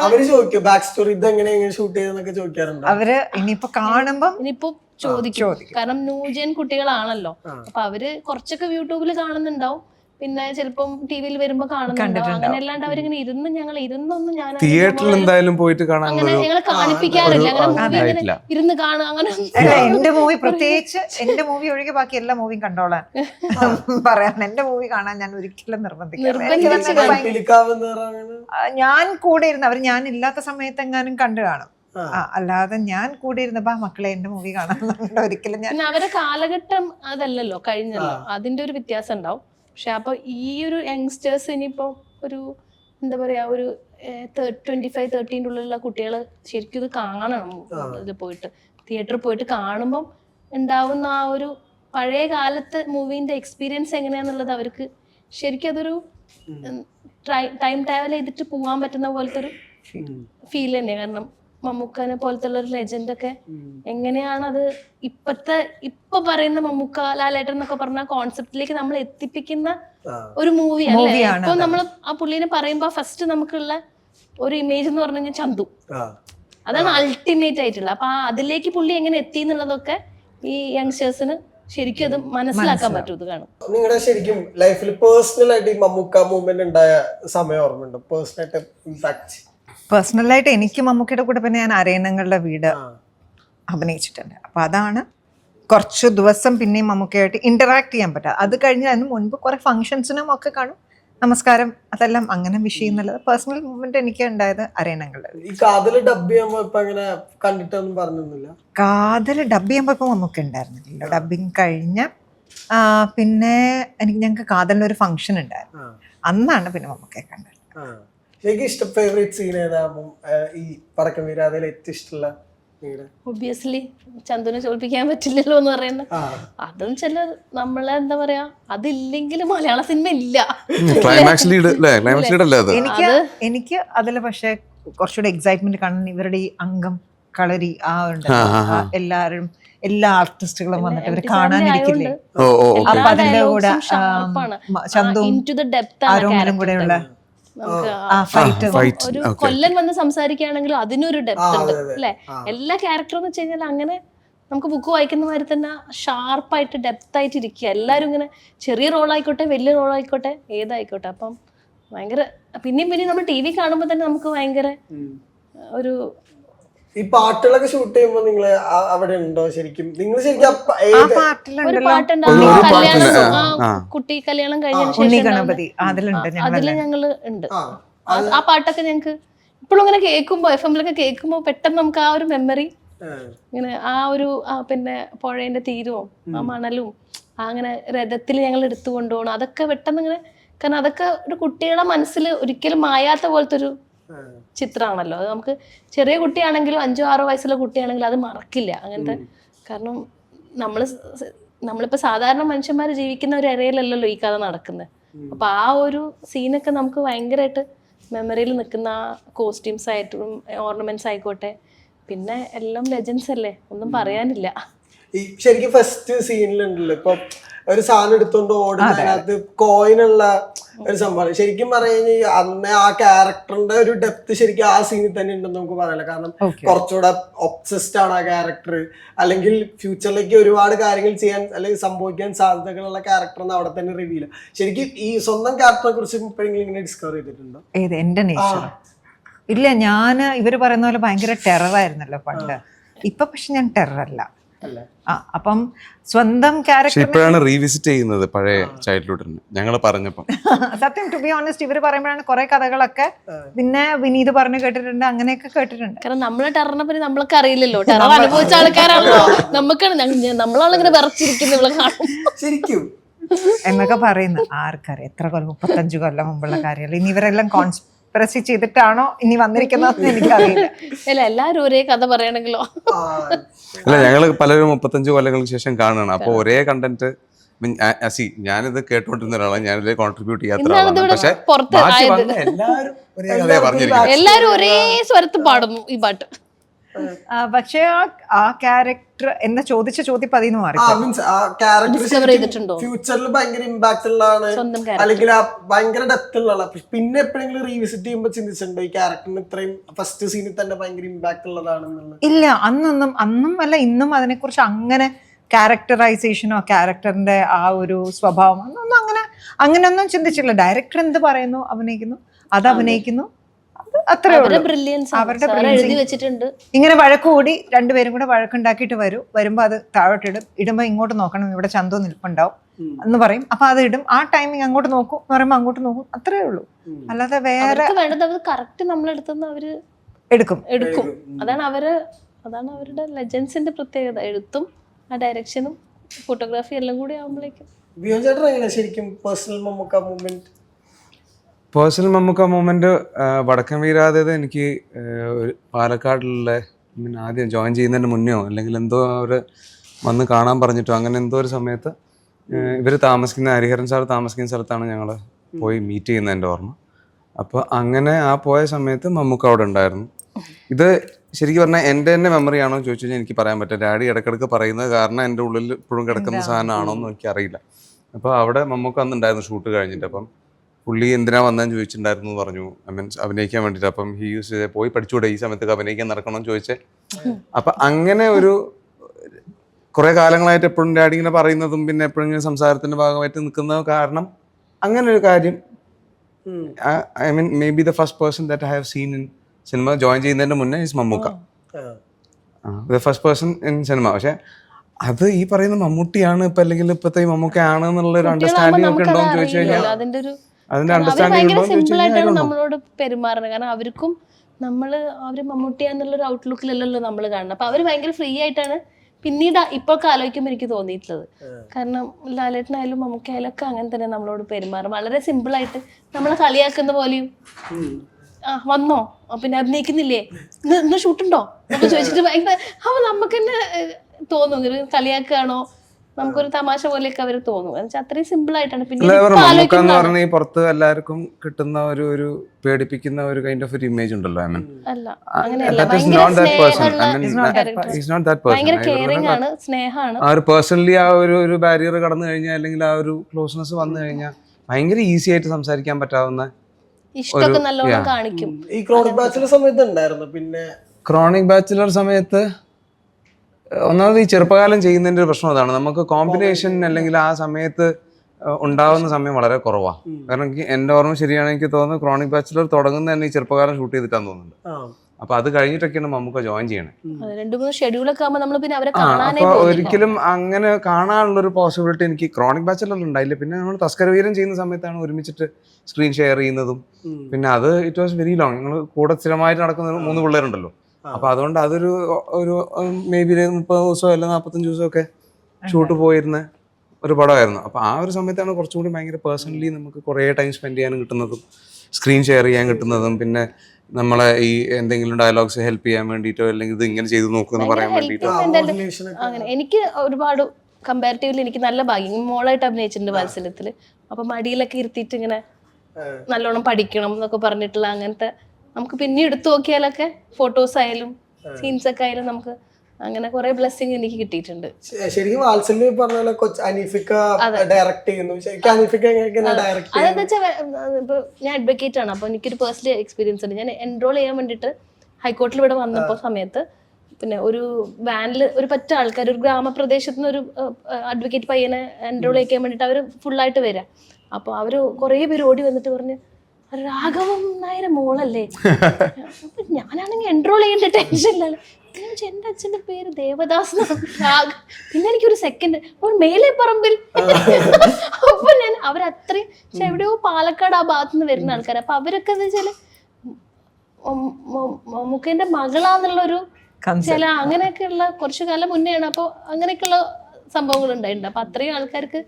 അവർ ചോദിക്കും ബാക്ക് സ്റ്റോറി ഇത് എങ്ങനെ എങ്ങനെ ഷൂട്ട് ചെയ്തെന്നൊക്കെ ചോദിക്കാറുണ്ടോ? അവർ ഇനിയിപ്പോ കാണുമ്പോ ഇനിയിപ്പോ ചോദിക്കും. കാരണം ന്യൂജൻ കുട്ടികളാണല്ലോ. അപ്പൊ അവർ കുറച്ചൊക്കെ യൂട്യൂബിൽ കാണുന്നുണ്ടാവും. പിന്നെ ചിലപ്പം ടി വിയിൽ വരുമ്പോ കാണുന്നുണ്ടാവും അങ്ങനെ അല്ലാണ്ട് അവരിങ്ങനെ ഇരുന്ന് ഞങ്ങൾ ഇരുന്നൊന്നും ഞാൻ തിയേറ്ററിൽ എന്തായാലും പോയിട്ട് കാണാൻ അങ്ങനെ ഞങ്ങൾ കാണിപ്പിക്കാറില്ല. അങ്ങനെ മൂവി ഇങ്ങനെ. ഇരുന്ന് കാണുക അങ്ങനെ എന്റെ മൂവി പ്രത്യേകിച്ച് എന്റെ മൂവി ഒഴികെ ബാക്കി എല്ലാ മൂവിയും കണ്ടോളാൻ പറയാൻ എന്റെ മൂവി കാണാൻ ഞാൻ ഒരിക്കലും നിർബന്ധിക്കില്ല. ഞാൻ കൂടെ ഇരുന്ന് അവർ ഞാൻ ഇല്ലാത്ത സമയത്ത് എങ്ങാനും കണ്ടു കാണും. അല്ലാതെ ഞാൻ കൂടെ ഇരുന്നപ്പോ ആ മക്കളെ എന്റെ മൂവി കാണാൻ ഒരിക്കലും ഞാൻ പിന്നെ അവരെ കാലഘട്ടം അതല്ലല്ലോ കഴിഞ്ഞല്ലോ. അതിന്റെ ഒരു വ്യത്യാസം ഉണ്ടാവും. പക്ഷെ അപ്പൊ ഈ ഒരു യങ്സ്റ്റേഴ്സ് ഇനിയിപ്പോ ഒരു എന്താ പറയാ ഒരു ട്വന്റി ഫൈവ് തേർട്ടീന്റെ ഉള്ളിലുള്ള കുട്ടികൾ ശരിക്കും ഇത് കാണണം ഇത് പോയിട്ട്. തിയേറ്ററിൽ പോയിട്ട് കാണുമ്പം ഉണ്ടാവുന്ന ആ ഒരു പഴയ കാലത്തെ മൂവിന്റെ എക്സ്പീരിയൻസ് എങ്ങനെയാന്നുള്ളത് അവർക്ക് ശരിക്കും അതൊരു ടൈം ട്രാവൽ ചെയ്തിട്ട് പോകാൻ പറ്റുന്ന പോലത്തെ ഒരു ഫീൽ തന്നെ കാരണം മമ്മൂക്കനെ പോലത്തുള്ള ഒരു ലെജൻഡ് ഒക്കെ എങ്ങനെയാണ് അത് ഇപ്പത്തെ ഇപ്പൊ പറയുന്ന മമ്മൂക്ക ലാലേട്ടൻ എന്നൊക്കെ പറഞ്ഞ കോൺസെപ്റ്റിലേക്ക് നമ്മൾ എത്തിപ്പിക്കുന്ന ഒരു മൂവി അല്ലേ? ഇപ്പൊ നമ്മൾ ആ പുള്ളീനെ പറയുമ്പോ ഫസ്റ്റ് നമുക്കുള്ള ഒരു ഇമേജ് എന്ന് പറഞ്ഞു കഴിഞ്ഞാൽ ചന്തു. അതാണ് അൾട്ടിമേറ്റ് ആയിട്ടുള്ള. അപ്പൊ അതിലേക്ക് പുള്ളി എങ്ങനെ എത്തി എന്നുള്ളതൊക്കെ ഈ യങ്സ്റ്റേഴ്സിന് ശരിക്കും അത് മനസ്സിലാക്കാൻ പറ്റും ഇത് കാണും നിങ്ങളുടെ ശരിക്കും ലൈഫിൽ പേഴ്സണൽ ആയിട്ട് ഈ മമ്മൂക്ക മൂവ്മെന്റ് ഉണ്ടായ സമയം ഓർമ്മയുണ്ടോ? പേഴ്സണൽ ആയിട്ട് ഇമ്പാക്ട് പേഴ്സണലായിട്ട് എനിക്ക് മമ്മൂക്കയുടെ കൂടെ പിന്നെ ഞാൻ അരയണങ്ങളുടെ വീട് അഭിനയിച്ചിട്ടുണ്ട്. അപ്പോൾ അതാണ് കുറച്ച് ദിവസം പിന്നെയും മമ്മൂക്കയായിട്ട് ഇന്ററാക്ട് ചെയ്യാൻ പറ്റുക. അത് കഴിഞ്ഞ് അതിന് മുൻപ് കുറേ ഫംഗ്ഷൻസിനും ഒക്കെ കാണും. നമസ്കാരം അതെല്ലാം അങ്ങനെ വിഷ് ചെയ്യുന്നുള്ളത് പേഴ്സണൽ മൂവ്മെന്റ് എനിക്ക് ഉണ്ടായത് അരയണങ്ങളുടെ ഈ കാതൽ ഡബ് ചെയ്യുമ്പോ ഇപ്പൊ അങ്ങനെ കണ്ടിട്ടൊന്നും പറഞ്ഞൊന്നുമില്ല? കാതൽ ഡബ് ചെയ്യുമ്പോൾ ഇപ്പം നമുക്ക് ഉണ്ടായിരുന്നില്ല. ഡബിങ് കഴിഞ്ഞ പിന്നെ എനിക്ക് ഞങ്ങൾക്ക് കാതലിന് ഒരു ഫംഗ്ഷൻ ഉണ്ടായിരുന്നു അന്നാണ് പിന്നെ മമ്മൂക്കെ കണ്ടത്. എനിക്ക് ഇഷ്ടം ഫേവറേറ്റ് സീൻ ഏതാ ഈ പടക്കം വീരാതിൽ ഏറ്റവും ഇഷ്ടമുള്ള ഒബിയസ്ലി ഒബ്വിയസ്ലി ചന്തുനെ ചോദിപ്പിക്കാൻ പറ്റില്ലല്ലോ എന്ന് പറയുന്നത്. ആ. അതും ചില നമ്മളെ എന്താ പറയാ അതില്ലെങ്കിൽ മലയാള സിനിമ ഇല്ല. ക്ലൈമാക്സ് ലീഡ് ക്ലൈമാക്സ് ലീഡ് അല്ലേ അത്? എനിക്ക് എനിക്ക് അതിൽ പക്ഷേ കുറച്ചുകൂടെ എക്സൈറ്റ്മെന്റ് കാണാൻ ഇവരുടെ ഈ അംഗം കളരി ആ ഉണ്ട്. എല്ലാവരും എല്ലാ ആർട്ടിസ്റ്റുകളും വന്നിട്ട് ഇവർ empty കാണാനിരിക്കില്ലേ ഓ ഓ എല്ലാ അപ്പൊ അതിന്റെ കൂടെ ആരോമലും character കൂടെയുള്ള നമുക്ക് ഫൈറ്റ് ഒരു കൊല്ലൻ വന്ന് സംസാരിക്കുകയാണെങ്കിൽ അതിനൊരു ഡെപ്ത് ഉണ്ട്. അല്ലെ? എല്ലാ ക്യാരക്ടറും എന്ന് വെച്ച് കഴിഞ്ഞാൽ അങ്ങനെ നമുക്ക് ബുക്ക് വായിക്കുന്ന മാതിരി തന്നെ ഷാർപ്പായിട്ട് ഡെപ്ത് ആയിട്ട് ഇരിക്കുക. എല്ലാവരും ഇങ്ങനെ ചെറിയ റോൾ ആയിക്കോട്ടെ വലിയ റോൾ ആയിക്കോട്ടെ ഏതായിക്കോട്ടെ. അപ്പം ഭയങ്കര പിന്നെയും പിന്നെയും നമ്മൾ ടി വി കാണുമ്പോൾ തന്നെ നമുക്ക് ഭയങ്കര ഒരു ഈ പാട്ടുകളൊക്കെ ഷൂട്ട് ചെയ്യുമ്പോ നിങ്ങൾ അവിടെ ഉണ്ടോ ശരിക്കും നിങ്ങൾ ശരിക്കും ഒരു പാട്ടുണ്ട്. കല്യാണം ആ. കുട്ടി കല്യാണം കഴിഞ്ഞതിന് ഉണ്ണി ഗണപതി അതിലുണ്ട് ആ, ഞങ്ങൾ അതിൽ ഞങ്ങൾ ഉണ്ട് ആ ആ- പാട്ടൊക്കെ ഞങ്ങക്ക് ഇപ്പോഴും ഇങ്ങനെ കേൾക്കുമ്പോ എഫ് എമ്മിലൊക്കെ കേൾക്കുമ്പോ പെട്ടെന്ന് നമുക്ക് ആ ഒരു മെമ്മറി ആ. ഇങ്ങനെ ആ ഒരു ആ പിന്നെ പുഴേന്റെ തീരവും ആ മണലും ആ അങ്ങനെ രഥത്തിൽ ഞങ്ങൾ എടുത്തു കൊണ്ടുപോകണം അതൊക്കെ പെട്ടെന്ന് ഇങ്ങനെ കാരണം അതൊക്കെ ഒരു കുട്ടികളുടെ മനസ്സിൽ ഒരിക്കലും മായാത്ത പോലത്തെ ഒരു. ചിത്രമാണല്ലോ അത് നമുക്ക് ചെറിയ കുട്ടിയാണെങ്കിലും അഞ്ചോ ആറോ വയസ്സുള്ള കുട്ടിയാണെങ്കിലും അത് മറക്കില്ല. അങ്ങനത്തെ കാരണം നമ്മൾ നമ്മളിപ്പോൾ സാധാരണ മനുഷ്യന്മാർ ജീവിക്കുന്ന ഒരു ഇരയിലല്ലല്ലോ ഈ കഥ നടക്കുന്നത് അപ്പൊ ആ ഒരു സീനൊക്കെ നമുക്ക് ഭയങ്കരമായിട്ട് മെമ്മറിയിൽ നിൽക്കുന്ന ആ കോസ്റ്റ്യൂംസ് ആയിട്ടും ഓർണമെന്റ്സ് ആയിക്കോട്ടെ. പിന്നെ എല്ലാം ലെജൻസ് അല്ലേ? ഒന്നും പറയാനില്ല. ഈ ശരിക്കും ഫസ്റ്റ് സീനിലുണ്ടല്ലോ. ഇപ്പൊ ഒരു സാധനം എടുത്തോണ്ട് ഓടുന്നതിനകത്ത് കോയിനുള്ള ഒരു സംഭവം ശരിക്കും പറഞ്ഞു അന്ന് ആ ക്യാരക്ടറിന്റെ ഒരു ഡെപ്ത് ശരിക്കും ആ സീനിൽ തന്നെ ഉണ്ടെന്ന് നമുക്ക് പറയാം കാരണം. കുറച്ചുകൂടെ ഒബ്സസ്ഡ് ആണ് ആ ക്യാരക്ടർ അല്ലെങ്കിൽ ഫ്യൂച്ചറിലേക്ക് ഒരുപാട് കാര്യങ്ങൾ ചെയ്യാൻ അല്ലെങ്കിൽ സംഭവിക്കാൻ സാധ്യതകളുള്ള ക്യാരക്ടർ എന്ന് അവിടെ തന്നെ റിവീൽ ശരിക്കും ഈ സ്വന്തം ക്യാരക്ടറെ കുറിച്ച് ഇപ്പോഴെങ്കിലും ഇങ്ങനെ ഡിസ്കവർ ചെയ്തിട്ടുണ്ടോ? ഏത്? എന്റെ നേച്ചർ ഇല്ല ഞാൻ ഇവർ പറയുന്ന പോലെ ഭയങ്കര ടെററായിരുന്നല്ലോ പണ്ട്. ഇപ്പൊ പക്ഷെ ഞാൻ ടെററല്ല അല്ലേ. ആ അപ്പം സ്വന്തം ഇപ്പോഴാണ് റീവിസിറ്റ് ചെയ്യുന്നത് പഴയ ചൈൽഡ്ഹുഡിന് ഞങ്ങൾ പറഞ്ഞപ്പോൾ സത്യം ടു ബി ഓണസ്റ്റ് ഇവർ പറയുമ്പോഴാണ് കുറെ കഥകളൊക്കെ പിന്നെ വിനീത് പറഞ്ഞു കേട്ടിട്ടുണ്ട് അങ്ങനെയൊക്കെ കേട്ടിട്ടുണ്ട്. കാരണം നമ്മളെ ടെററിനെ പറ്റി നമ്മളൊക്കെ അറിയില്ലല്ലോ. ടെറർ അനുഭവിച്ച ആൾക്കാരാണല്ലോ. നമുക്കാണ് നമ്മളാളിങ്ങനെ വിറച്ചിരിക്കുന്നു ഇവിടെ കാണും ശരിക്കും. എന്നൊക്കെ പറയുന്നു ആർക്കറിയാം എത്ര കൊല്ലം മുപ്പത്തഞ്ച് കൊല്ലം മുമ്പുള്ള കാര്യമല്ല ഇനി ഇവരെല്ലാം കോൺസ്പിറസി ചെയ്തിട്ടാണോ ഇനി വന്നിരിക്കുന്നതെന്ന് എനിക്കറിയില്ല. അല്ല എല്ലാരും ഒരേ കഥ പറയണെങ്കിലോ? അല്ല ഞങ്ങൾ പലരും മുപ്പത്തഞ്ച് കൊല്ലങ്ങൾക്ക് ശേഷം കാണുകയാണ് അപ്പോൾ ഒരേ കണ്ടന്റ് സി ഞാനിത് കേട്ടോണ്ടിരുന്ന ഒരാളാണ്. ഞാനിത് കോൺട്രിബ്യൂട്ട് ചെയ്യാത്ത ഒരാളാണ്. പക്ഷെ എല്ലാവരും ഒരേ സ്വരത്ത് പാടുന്നു ഈ പാട്ട്. പക്ഷേ ആ ആ ക്യാരക്ടർ എന്ന ചോദിച്ച ചോദ്യം പതിന്ന് മാറി. ആ മീൻസ് ആ ക്യാരക്ടർ? ഫ്യൂച്ചറിൽ ഭയങ്കര ഇമ്പാക്ട് ഉള്ളതാണ്. അല്ലെങ്കിൽ ആ ഭയങ്കര ഡെപ്ത് ഉള്ള പിന്നെ എപ്പോഴെങ്കിലും റീവിസിറ്റ് ചെയ്യുമ്പോൾ ചിന്തിച്ചിട്ടുണ്ടോ? ഈ ക്യാരക്ടറിന് ഇത്രയും ഫസ്റ്റ് സീനിൽ തന്നെ ഭയങ്കര ഇമ്പാക്ട് ഉള്ളതാണെന്നുള്ളത്. ഇല്ല അന്നൊന്നും അന്നും അല്ല ഇന്നും അതിനെക്കുറിച്ച് അങ്ങനെ ക്യാരക്ടറൈസേഷനോ ക്യാരക്ടറിന്റെ ആ ഒരു സ്വഭാവം അന്നൊന്നും അങ്ങനെ അങ്ങനെയൊന്നും ചിന്തിച്ചില്ല ഡയറക്ടർ എന്ത് പറയുന്നു? അഭിനയിക്കുന്നു. അത്. അഭിനയിക്കുന്നു. അത്രേ അവരുടെ ബ്രില്യൻസ് അവരുടെ എഴുതി brilliance. വെച്ചിട്ടുണ്ട്. ഇങ്ങനെ വഴക്ക് കൂടി രണ്ടുപേരും കൂടെ വഴക്കുണ്ടാക്കിയിട്ട് വരും. വരുമ്പോൾ അത് താഴോട്ടിടും. ഇടുമ്പോൾ ഇങ്ങോട്ട് നോക്കണം. ഇവിടെ ചന്തു നിൽപ്പുണ്ടാവും എന്ന് പറയും. അപ്പൊ അത് ഇടും. ആ ടൈമിങ് അങ്ങോട്ട് നോക്കും എന്ന് പറയുമ്പോൾ അങ്ങോട്ട് നോക്കും. അത്രേ ഉള്ളൂ. അല്ലാതെ വേറെ അവർക്ക് വേണ്ടത് അവർ കറക്റ്റ് നമ്മളെടുത്തുനിന്ന് അവർ എടുക്കും. എടുക്കും. അതാണ് അവർ അതാണ് അവരുടെ ലെജൻസിന്റെ പ്രത്യേകത. എഴുത്തും ആ ഡയറക്ഷനും ഫോട്ടോഗ്രാഫി എല്ലാം കൂടി ആവുമ്പോഴേക്കും. ചേട്ടൻ എങ്ങനെ ശരിക്കും personal Mammukka movement personal Mammukka moment Vadakkan വീരാതത് എനിക്ക് ഒരു പാലക്കാടിലുള്ള പിന്നെ ആദ്യം ജോയിൻ ചെയ്യുന്നതിന് മുന്നെയോ അല്ലെങ്കിൽ എന്തോ അവർ വന്ന് കാണാൻ പറഞ്ഞിട്ടോ അങ്ങനെ എന്തോ ഒരു സമയത്ത് ഇവർ താമസിക്കുന്ന ഹരിഹരൻ സാർ താമസിക്കുന്ന സ്ഥലത്താണ് ഞങ്ങൾ പോയി മീറ്റ് ചെയ്യുന്നത് എന്റെ ഓർമ്മ. അപ്പോൾ അങ്ങനെ ആ പോയ സമയത്ത് മമ്മൂക്ക അവിടെ ഉണ്ടായിരുന്നു. ഇത് ശരിക്കും പറഞ്ഞാൽ എന്റെ തന്നെ മെമ്മറി ആണോ ചോദിച്ചു കഴിഞ്ഞാൽ എനിക്ക് പറയാൻ പറ്റില്ല. ഡാഡി ഇടയ്ക്കിടയ്ക്ക് പറയുന്നത് കാരണം എന്റെ ഉള്ളിൽ ഇപ്പോഴും കിടക്കുന്ന സാധനമാണോ എന്ന് എനിക്ക് അറിയില്ല അപ്പോൾ അവിടെ മമ്മൂക്ക അന്ന് ഉണ്ടായിരുന്നു ഷൂട്ട് കഴിഞ്ഞിട്ട്. അപ്പം പുള്ളി എന്തിനാ വന്നാൻ ചോദിച്ചിട്ടുണ്ടായിരുന്നു എന്ന് പറഞ്ഞു. ഐ മീൻസ് അഭിനയിക്കാൻ വേണ്ടിയിട്ട്. അപ്പം ഹി യൂസ് പോയി പഠിച്ചുകൂടെ ഈ സമയത്തൊക്കെ അഭിനയിക്കാൻ നടക്കണമെന്ന് ചോദിച്ചേ. അപ്പം അങ്ങനെ ഒരു കുറെ കാലങ്ങളായിട്ട് എപ്പോഴും ഡാഡി ഇങ്ങനെ പറയുന്നതും പിന്നെ എപ്പോഴും ഇങ്ങനെ സംസാരത്തിന്റെ ഭാഗമായിട്ട് നിൽക്കുന്ന കാരണം അങ്ങനെ ഒരു കാര്യം. I mean maybe the first person that I have seen in cinema join ചെയ്യുന്നതിന് മുന്നേ is Mammukka. The first person in cinema പക്ഷെ അത് ഈ പറയുന്ന മമ്മൂട്ടിയാണ് ഇപ്പൊ അല്ലെങ്കിൽ ഇപ്പത്തെ ഈ മമ്മൂക്കയാണ് എന്നുള്ള ഒരു അണ്ടർസ്റ്റാൻഡിംഗ് ഒക്കെ ഉണ്ടോ എന്ന് ചോദിച്ചു കഴിഞ്ഞാൽ അതിന്റെ അണ്ടർസ്റ്റാൻഡിംഗ് സിമ്പിൾ ആയിട്ടാണ് നമ്മളോട് പെരുമാറുന്നത്. കാരണം അവർക്കും നമ്മൾ അവർ മമ്മൂട്ടി എന്നുള്ളൊരു ഔട്ട്ലുക്കിലല്ലല്ലോ നമ്മൾ കാണുന്നത്. അപ്പൊ അവർ ഭയങ്കര ഫ്രീ ആയിട്ടാണ് പിന്നീട് ഇപ്പോഴൊക്കെ ആലോചിക്കുമ്പോൾ എനിക്ക് തോന്നിയിട്ടുള്ളത്. കാരണം ലാലേട്ടനായാലും മമ്മൂക്കായാലും ഒക്കെ അങ്ങനെ തന്നെ നമ്മളോട് പെരുമാറും. വളരെ സിമ്പിൾ ആയിട്ട് നമ്മളെ കളിയാക്കുന്ന പോലെയും. ആ വന്നോ? പിന്നെ അഭിനയിക്കുന്നില്ലേ ഇന്ന് ഷൂട്ടുണ്ടോ എന്നൊക്കെ ചോദിച്ചിട്ട് ഭയങ്കര അപ്പൊ നമുക്ക് തന്നെ തോന്നുന്നു കളിയാക്കുകയാണോ? നമുക്കൊരു തമാശ പോലെയൊക്കെ അവർ തോന്നും. എന്നുവെച്ചാൽ അത്രയും സിമ്പിൾ ആയിട്ടാണ്. പിന്നെ പുറത്ത് എല്ലാവർക്കും കിട്ടുന്ന ഒരു ഒരു പേടിപ്പിക്കുന്ന ഒരു കൈൻഡ് ഓഫ് ഒരു ഇമേജ് ഉണ്ടല്ലോ ഐ മീൻ. അല്ല അങ്ങനെയല്ല. that is ഭയങ്കര. കെയറിങ് ആണ് സ്നേഹമാണ്. ആ ഒരു പേഴ്സണലി ആ ഒരു ഒരു ബാരിയർ കടന്നു കഴിഞ്ഞാൽ അല്ലെങ്കിൽ ആ ഒരു ക്ലോസ്നെസ് വന്നു കഴിഞ്ഞാൽ ഭയങ്കര ഈസി ആയിട്ട് സംസാരിക്കാൻ പറ്റാവുന്ന ഇഷ്ടമൊക്കെ നല്ലോണം കാണിക്കും. ഈ ക്രോണിക് ബാച്ചിലർ സമയത്ത് ഉണ്ടായിരുന്നു. പിന്നെ ക്രോണിക് ബാച്ചിലർ സമയത്ത് ഒന്നാമത് ഈ ചെറുപ്പകാലം ചെയ്യുന്നതിന്റെ ഒരു പ്രശ്നം അതാണ്. നമുക്ക് കോമ്പിനേഷൻ അല്ലെങ്കിൽ ആ സമയത്ത് ഉണ്ടാവുന്ന സമയം വളരെ കുറവാണ് കാരണം എനിക്ക് എന്റെ ഓർമ്മ ശരിയാണ് എനിക്ക് തോന്നുന്നു ക്രോണിക് ബാച്ചിലർ തുടങ്ങുന്ന തന്നെ ഈ ചെറുപ്പകാലം ഷൂട്ട് ചെയ്തിട്ടാന്ന് തോന്നുന്നുണ്ട്. അപ്പൊ അത് കഴിഞ്ഞിട്ടൊക്കെയാണ് നമുക്ക് ജോയിൻ ചെയ്യണേ. അത് രണ്ടു മൂന്ന് ഷെഡ്യൂളൊക്കെ ആകുമ്പോൾ നമ്മൾ പിന്നെ അവരെ കാണാനേ അപ്പൊ പോകുന്നില്ല. ഒരിക്കലും അങ്ങനെ കാണാനുള്ള ഒരു പോസിബിലിറ്റി എനിക്ക് ക്രോണിക് ബാച്ചിലർ ഉണ്ടായില്ല. പിന്നെ നമ്മൾ തസ്കരവീരം ചെയ്യുന്ന സമയത്താണ് ഒരുമിച്ചിട്ട് സ്ക്രീൻ ഷെയർ ചെയ്യുന്നതും. പിന്നെ അത് ഇറ്റ് വാസ് വെരി ലോങ് നിങ്ങൾ കൂടെ സ്ഥിരമായിട്ട് നടക്കുന്ന മൂന്ന് പിള്ളേരുണ്ടല്ലോ. അപ്പൊ അതുകൊണ്ട് അതൊരു ഒരു മേ ബി മുപ്പത് ദിവസമോ അല്ലെങ്കിൽ നാപ്പത്തഞ്ച് ദിവസമോ ഒക്കെ ഷൂട്ട് പോയിരുന്ന ഒരു പടമായിരുന്നു. അപ്പൊ ആ ഒരു സമയത്താണ് കുറച്ചും കൂടി ഭയങ്കര പേഴ്സണലി നമുക്ക് കുറേ ടൈം സ്പെൻഡ് ചെയ്യാനും കിട്ടുന്നതും സ്ക്രീൻ ഷെയർ ചെയ്യാൻ കിട്ടുന്നതും പിന്നെ നമ്മളെ ഈ എന്തെങ്കിലും ഡയലോഗ്സ് ഹെൽപ്പ് ചെയ്യാൻ വേണ്ടിയിട്ടോ അല്ലെങ്കിൽ ഇത് ഇങ്ങനെ ചെയ്തു നോക്കുമെന്ന് പറയാൻ വേണ്ടിട്ടോ വേണ്ടിയിട്ടോ. അങ്ങനെ. എനിക്ക് ഒരുപാട് കമ്പാരിറ്റീവ്ലി എനിക്ക് നല്ല ഭാഗ്യം. മോളായിട്ട് അഭിനയിച്ചിട്ടുണ്ട് മത്സരത്തിൽ. അപ്പൊ മടിയിലൊക്കെ ഇരുത്തിയിട്ട് ഇങ്ങനെ നല്ലോണം പഠിക്കണം എന്നൊക്കെ പറഞ്ഞിട്ടുള്ള അങ്ങനത്തെ നമുക്ക് പിന്നെ എടുത്തു നോക്കിയാലൊക്കെ ഫോട്ടോസ് ആയാലും സീൻസ് ഒക്കെ ആയാലും നമുക്ക് അങ്ങനെ കുറെ ബ്ലെസ്സിങ് എനിക്ക് കിട്ടിയിട്ടുണ്ട്. ശരിക്കും വാത്സല്യം പറഞ്ഞ അനീഫിക്ക ഡയറക്റ്റ് ചെയ്യുന്നു. അനീഫിക്ക അതെന്താ വെച്ചാൽ ഇപ്പൊ ഞാൻ അഡ്വക്കേറ്റ് ആണ്. അപ്പൊ എനിക്കൊരു പേഴ്സണൽ എക്സ്പീരിയൻസ് ഉണ്ട്. ഞാൻ എൻറോൾ ചെയ്യാൻ വേണ്ടിട്ട് ഹൈക്കോർട്ടിൽ ഇവിടെ വന്നപ്പോൾ സമയത്ത് പിന്നെ ഒരു വാനിൽ ഒരു പറ്റ ആൾക്കാർ ഒരു ഗ്രാമപ്രദേശത്ത് നിന്ന് ഒരു അഡ്വക്കേറ്റ് പയ്യനെ എൻറോൾ ചെയ്യാൻ വേണ്ടിയിട്ട് അവർ ഫുള്ളായിട്ട് വരാം. അപ്പോൾ അവർ കുറേ പേര് ഓടി വന്നിട്ട് പറഞ്ഞ് രാഘവം നായര മോളല്ലേ? അപ്പൊ ഞാനാണെങ്കിൽ എൻറോൾ ചെയ്യേണ്ട ടെൻഷനില്ലല്ലോ ചോദിച്ചു, അച്ഛന്റെ പേര് ദേവദാസ് പിന്നെ എനിക്കൊരു സെക്കൻഡ് അപ്പോൾ മേലെ പറമ്പിൽ അപ്പൊ ഞാൻ അവരത്രയും പക്ഷെ എവിടെയോ പാലക്കാട് ആ ഭാഗത്ത് നിന്ന് വരുന്ന ആൾക്കാർ അപ്പൊ അവരൊക്കെ എന്ന് വെച്ചാൽ മുഖേന്റെ മകളാന്നുള്ളൊരു ചില ചില അങ്ങനെയൊക്കെയുള്ള കുറച്ചു കാലം മുന്നെയാണ്. അപ്പോൾ അങ്ങനെയൊക്കെയുള്ള സംഭവങ്ങൾ ഉണ്ടായിട്ടുണ്ട് അപ്പൊ അത്രയും ആൾക്കാർക്ക്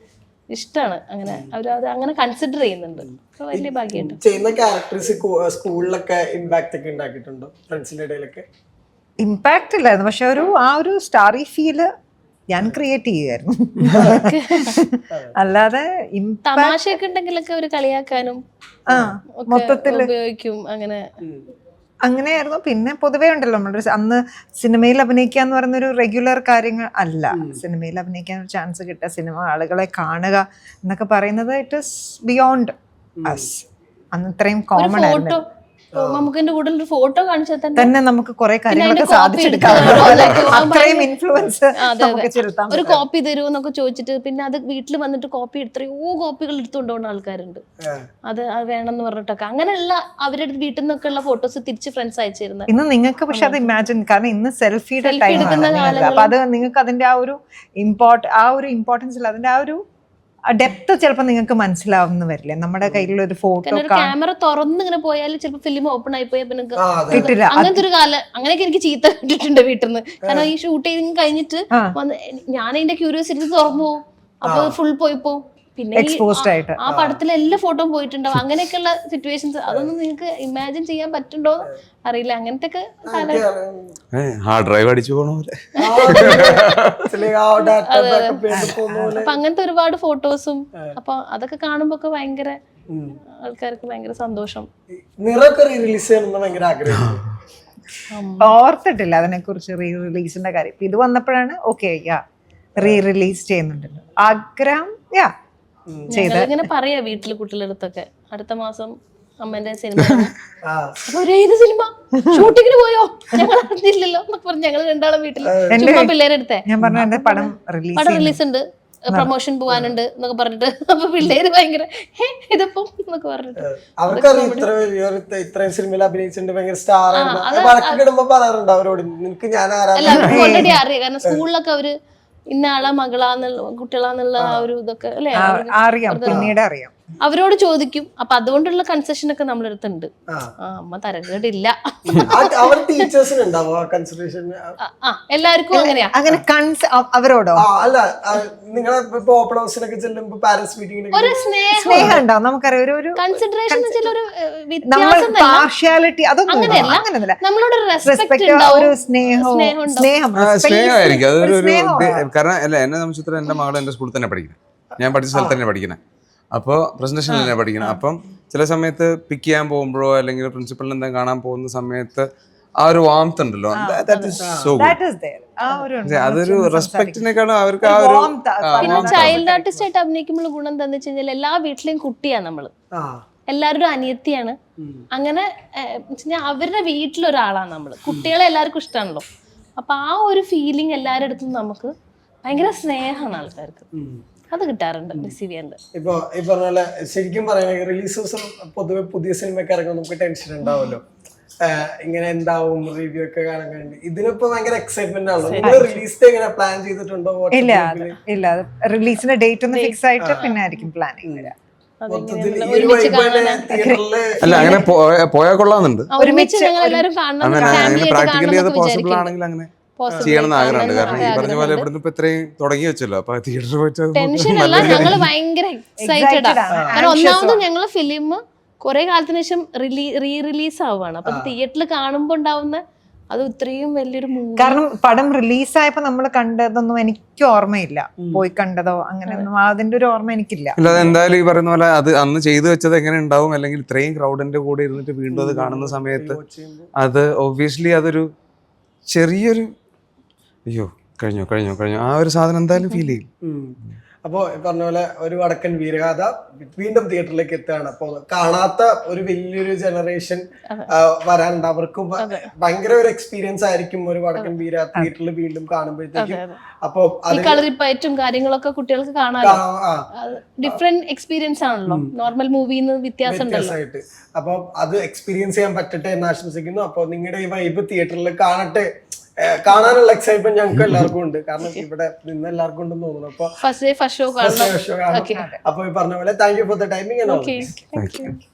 ഇഷ്ടമാണ് അങ്ങനെ. അവർ അത് അങ്ങനെ കൺസിഡർ ചെയ്യുന്നുണ്ട്. വലിയ ഭാഗ്യമുണ്ട് ചെയ്യുന്ന ക്യാരക്ടേഴ്സ് സ്കൂളിലൊക്കെ ഇമ്പാക്ട് ഒക്കെ ഉണ്ടാക്കിയിട്ടുണ്ടോ? ഫ്രണ്ട്സിന്റെ ഇടയിലൊക്കെ? ഇമ്പാക്റ്റ് ഇല്ലായിരുന്നു. പക്ഷെ ഒരു ആ ഒരു സ്റ്റാറി ഫീൽ ഞാൻ ക്രിയേറ്റ് ചെയ്യുമായിരുന്നു അല്ലാതെ തമാശയൊക്കെ ഉണ്ടെങ്കിലൊക്കെ ഒരു കളിയാക്കാനും ആ മൊത്തത്തിൽ ഉപയോഗിക്കും അങ്ങനെ. അങ്ങനെയായിരുന്നു. പിന്നെ പൊതുവേ ഉണ്ടല്ലോ നമ്മുടെ അന്ന് സിനിമയിൽ അഭിനയിക്കുക എന്ന് പറയുന്ന ഒരു റെഗുലർ കാര്യങ്ങൾ അല്ല. സിനിമയിൽ അഭിനയിക്കാൻ ഒരു ചാൻസ് കിട്ടുക സിനിമ ആളുകളെ കാണുക എന്നൊക്കെ പറയുന്നത് ഇറ്റ് ഇസ് ബിയോണ്ട് അസ് അന്ന് ഇത്രയും കോമൺ ആയിരുന്നു. നമുക്കെന്റെ കൂടെ ഒരു ഫോട്ടോ കാണിച്ചാൽ തന്നെ തന്നെ നമുക്ക് കുറെ കാര്യങ്ങളൊക്കെ സാധിച്ചെടുക്കാം? അത്രയും ഇൻഫ്ലുവൻസ് ഒരു കോപ്പി തരൂ എന്നൊക്കെ ചോദിച്ചിട്ട് പിന്നെ അത് വീട്ടിൽ വന്നിട്ട് കോപ്പി എത്രയോ കോപ്പികൾ എടുത്തുകൊണ്ട് പോകുന്ന ആൾക്കാരുണ്ട്. അത് വേണമെന്ന് പറഞ്ഞിട്ടൊക്കെ. അങ്ങനെയുള്ള അവരുടെ വീട്ടിൽ നിന്നൊക്കെ ഉള്ള ഫോട്ടോസ് തിരിച്ച് ഫ്രണ്ട്സ് അയച്ചിരുന്നത് ഇന്ന് നിങ്ങൾക്ക് പക്ഷെ അത് ഇമാജിൻ കാരണം ഇന്ന് സെൽഫിയുടെ ടൈം അപ്പൊ അത് നിങ്ങൾക്ക് അതിന്റെ ആ ഒരു ഇമ്പോർട്ട് ആ ഒരു ഇമ്പോർട്ടൻസ് ഇല്ല അതിന്റെ ആ ഒരു ഡെപ്ത് ചിലപ്പോൾ നിങ്ങൾക്ക് മനസ്സിലാവുന്ന വരില്ലേ? നമ്മുടെ കയ്യിലുള്ള ഒരു ഫോട്ടോ ക്യാമറ തുറന്ന് ഇങ്ങനെ പോയാൽ ചിലപ്പോൾ ഫിലിം ഓപ്പൺ ആയി പോയാൽ പിന്നെ കിട്ടില്ല. അങ്ങനത്തെ ഒരു കാലം അങ്ങനെയൊക്കെ എനിക്ക് ചീത്ത കിട്ടിയിട്ടുണ്ട് വീട്ടിൽ നിന്ന് കാരണം ഈ ഷൂട്ട് ചെയ്ത് കഴിഞ്ഞിട്ട് വന്ന് ഞാൻ അതിന്റെ ക്യൂരിയോസിറ്റി തുറന്നു പോകും അപ്പൊ ഫുൾ പോയിപ്പോ. പിന്നെ ആയിട്ട്. ആ പടത്തിലെ എല്ലാ ഫോട്ടോയും പോയിട്ടുണ്ടാവും. അങ്ങനെയൊക്കെയുള്ള സിറ്റുവേഷൻസ് അതൊന്നും നിങ്ങൾക്ക് ഇമാജിൻ ചെയ്യാൻ പറ്റുണ്ടോ? അറിയില്ല. അങ്ങനത്തെ ഒക്കെ ഹാർഡ് ഡ്രൈവ് അടിച്ചു പോണ പോലെ. അപ്പൊ അങ്ങനത്തെ ഒരുപാട് ഫോട്ടോസും അപ്പൊ അതൊക്കെ കാണുമ്പോ ഒക്കെ ഭയങ്കര ആൾക്കാർക്ക് ഭയങ്കര സന്തോഷം. നിറൊക്കെ റിലീസ് ചെയ്യണമെന്ന് ഭയങ്കര ആഗ്രഹം. ഓർത്തിട്ടില്ല അതിനെ കുറിച്ച് റീ റിലീസിന്റെ കാര്യം. ഇപ്പൊ ഇത് വന്നപ്പോഴാണ് ഓക്കെ യാ റീ റിലീസ് ചെയ്യുന്നുണ്ടല്ലോ ആഗ്രഹം യാ ഇങ്ങനെ പറയാ വീട്ടിൽ കുട്ടികളടുത്തൊക്കെ. അടുത്ത മാസം അമ്മന്റെ സിനിമ. ഒരു ഏത് സിനിമ? ഷൂട്ടിങ്ങിന് പോയോ? ഞങ്ങൾ അറിഞ്ഞില്ലല്ലോ എന്നൊക്കെ പറഞ്ഞ് ഞങ്ങൾ രണ്ടാളും വീട്ടിൽ. ചുമ്മാ പിള്ളേരെടുത്തെ. ഞാൻ പറഞ്ഞ എന്റെ പടം റിലീസ് ഉണ്ട്. പ്രൊമോഷൻ പോവാനുണ്ട് എന്നൊക്കെ പറഞ്ഞിട്ട്. അപ്പൊ പിള്ളേര് ഭയങ്കര "ഹേ, ഇതിപ്പം എന്നൊക്കെ പറഞ്ഞിട്ട്. അവർക്കറിയാം ഇത്ര ഇവർ ഇത്രയും സിനിമയിൽ അഭിനയിച്ചിട്ടുണ്ട് ഭയങ്കര സ്റ്റാർ അത് വഴക്കൊക്കെ ഇടുമ്പോ പറയാറുണ്ട് അവരോട് നിനക്ക് ഞാൻ ആരാ അല്ല അവർക്ക് അറിയാം. കാരണം സ്കൂളിലൊക്കെ അവർ ഇന്ന ആളെ മകളാന്നുള്ള കുട്ടികളാന്നുള്ള ആ. ഒരു ഇതൊക്കെ അല്ലെ? അറിയാം. പിന്നീട് അറിയാം അവരോട് ചോദിക്കും. അപ്പൊ അതുകൊണ്ടുള്ള കൺസെഷൻ ഒക്കെ നമ്മളെടുത്തുണ്ട് ആ. ആ അമ്മ തരകേടില്ല അവർ ടീച്ചേഴ്സിന് കൺസിഡറേഷൻ ആ, ആ എല്ലാവർക്കും അങ്ങനെയാ. അങ്ങനെ അവരോടോ? അല്ല നിങ്ങളെ ഇപ്പൊ ഓപ്പൺ ഹൗസിനൊക്കെ ചെല്ലുമ്പോ പാരന്റ്സ് ഒരു സ്നേഹം. ഉണ്ടോ ഉണ്ടാവും നമുക്കറിയാം ഒരു ഒരു കൺസിഡറേഷൻ എന്ന് വെച്ചാൽ ഒരു ഏഹ്, നമ്മൾ വ്യത്യാസം പാർഷ്യാലിറ്റി അതൊന്നും അങ്ങനെയല്ല. അങ്ങനെയല്ല നമ്മളോട് റെസ്പെക്ട് ഒരു സ്നേഹം. സ്നേഹം സ്നേഹമായിരിക്കും. അതൊരു കാരണം അല്ല എന്നെ സംബന്ധിച്ചിടത്തോളം എന്റെ മകൾ എന്റെ സ്കൂളിൽ തന്നെ പഠിക്കുന്നത് ഞാൻ പഠിച്ച സ്ഥലത്ത് തന്നെ പഠിക്കുന്നത് അപ്പോൾ പ്രസന്റേഷൻ തന്നെ പഠിക്കണം. അപ്പം ചില സമയത്ത് പിക്ക് ചെയ്യാൻ പോകുമ്പോഴോ അല്ലെങ്കിൽ പ്രിൻസിപ്പളിനെ എന്തെങ്കിലും കാണാൻ പോകുന്ന സമയത്ത് ആ ഒരു വാംത്ത് ഉണ്ടല്ലോ. That is so good That is there. ആ ഒരു അതൊരു റെസ്പെക്ടിനെക്കാളും അവർക്ക് ആ ഒരു പിന്നെ ചൈൽഡ് ആർട്ടിസ്റ്റ് ആയിട്ട് അഭിനയിക്കുമ്പോൾ ഗുണം എന്താന്ന് വെച്ച് കഴിഞ്ഞാൽ എല്ലാ വീട്ടിലെയും കുട്ടിയാണ് നമ്മൾ. ആ. എല്ലാവരുടെ അനിയത്തിയാണ്. അങ്ങനെ അവരുടെ വീട്ടിലൊരാളാണ് നമ്മൾ. കുട്ടികളെ എല്ലാവർക്കും ഇഷ്ടമാണല്ലോ അപ്പൊ ആ ഒരു ഫീലിംഗ് എല്ലാവരുടെ അടുത്തും നമുക്ക് ഭയങ്കര സ്നേഹമാണ് ആൾക്കാർക്ക്. അത് കിട്ടാറുണ്ട് റിസീവ് ചെയ്യാറുണ്ട്. ഇപ്പൊ ഈ പറഞ്ഞ പോലെ ശരിക്കും പറയുകയാണെങ്കിൽ റിലീസ് ദിവസം പൊതുവെ പുതിയ സിനിമയൊക്കെ ഇറങ്ങുമ്പോൾ നമുക്ക് ടെൻഷൻ ഉണ്ടാവുമല്ലോ ഇങ്ങനെ എന്താവും റിവ്യൂ ഒക്കെ കാണാൻ വേണ്ടി. ഇതിനിപ്പോ ഭയങ്കര എക്സൈറ്റ്മെന്റ് ആണല്ലോ. നിങ്ങൾ റിലീസ് എങ്ങനെ പ്ലാൻ ചെയ്തിട്ടുണ്ടോ ഇല്ല അത്? ഇല്ല റിലീസിന്റെ ഡേറ്റ് ഒന്ന് ഫിക്സ് ആയിട്ട് പിന്നെ ആയിരിക്കും പ്ലാനിങ് തിയേറ്ററിൽ അല്ല അങ്ങനെ പോയ- പോയാൽ കൊള്ളാന്നുണ്ട് ഒരുമിച്ച് പ്രാക്ടിക്കലി അത് പോസിബിൾ ആണെങ്കിൽ അങ്ങനെ. ചെയ്യണം എന്ന് ആഗ്രഹമുണ്ട്. കാരണം ഈ പറഞ്ഞ പോലെ ഇവിടുന്ന് ഇപ്പൊ ഇത്രയും തുടങ്ങി വെച്ചല്ലോ അപ്പൊ തിയേറ്ററിൽ പോയിട്ട് ടെൻഷൻ അല്ല ഞങ്ങൾ ഭയങ്കര എക്സൈറ്റഡ് ആണ്. കാരണം ഒന്നാമത് ഞങ്ങൾ ഫിലിം കുറെ കാലത്തിന് ശേഷം റിലീ റീ റിലീസ് ആവുകയാണ് അപ്പൊ തിയേറ്ററിൽ കാണുമ്പോ ഉണ്ടാവുന്ന അത് ഇത്രയും വലിയൊരു കാരണം പടം റിലീസായപ്പോ നമ്മൾ കണ്ടതൊന്നും എനിക്ക് ഓർമ്മയില്ല. പോയി കണ്ടതോ അങ്ങനെ ഒന്നും അതിന്റെ ഒരു ഓർമ്മ എനിക്കില്ല. ഇല്ല എന്തായാലും ഈ പറയുന്ന പോലെ അത് അന്ന് ചെയ്തു വെച്ചത് എങ്ങനെ ഉണ്ടാവും? അല്ലെങ്കിൽ ഇത്രയും ക്രൗഡിന്റെ കൂടെ ഇരുന്നിട്ട് വീണ്ടും അത് കാണുന്ന സമയത്ത് അത് ഒബ്വിയസ്ലി അതൊരു ചെറിയൊരു അയ്യോ കഴിഞ്ഞു കഴിഞ്ഞു കഴിഞ്ഞു. ആ ഒരു സാധനം എന്തായാലും ഫീൽ ചെയ്യും. അപ്പോൾ പറഞ്ഞ പോലെ ഒരു വടക്കൻ വീരഗാഥ വീണ്ടും തിയേറ്ററിലേക്ക് എത്തുകയാണ്. അപ്പോൾ കാണാത്ത ഒരു വലിയൊരു ജനറേഷൻ വരാനുണ്ട്. അവർക്കും ഭയങ്കര ഒരു എക്സ്പീരിയൻസ് ആയിരിക്കും ഒരു വടക്കൻ വീര തിയേറ്ററിൽ വീണ്ടും കാണുമ്പോഴത്തേക്കും. അപ്പോൾ കളറിപ്പയറ്റും കാര്യങ്ങളൊക്കെ കുട്ടികൾക്ക് ഡിഫറെന്റ് എക്സ്പീരിയൻസ് ആണല്ലോ. നോർമൽ മൂവിന്ന് വ്യത്യാസം ഉണ്ടല്ലോ. വ്യത്യാസമായിട്ട്. അപ്പൊ അത് എക്സ്പീരിയൻസ് ചെയ്യാൻ പറ്റട്ടെ എന്ന് ആശംസിക്കുന്നു. അപ്പൊ നിങ്ങളുടെ ഈ വൈബ് തിയേറ്ററിൽ കാണട്ടെ കാണാനുള്ള എക്സൈറ്റ്മെന്റ് ഞങ്ങൾക്ക് എല്ലാവർക്കും ഉണ്ട്. കാരണം ഇവിടെ നിന്ന് എല്ലാവർക്കും ഉണ്ടെന്ന് തോന്നുന്നു. അപ്പൊ ഫസ്റ്റ് ഡേ ഫസ്റ്റ് ഷോ കാണണം. അപ്പൊ ഈ പറഞ്ഞ പോലെ thank you for the timing you.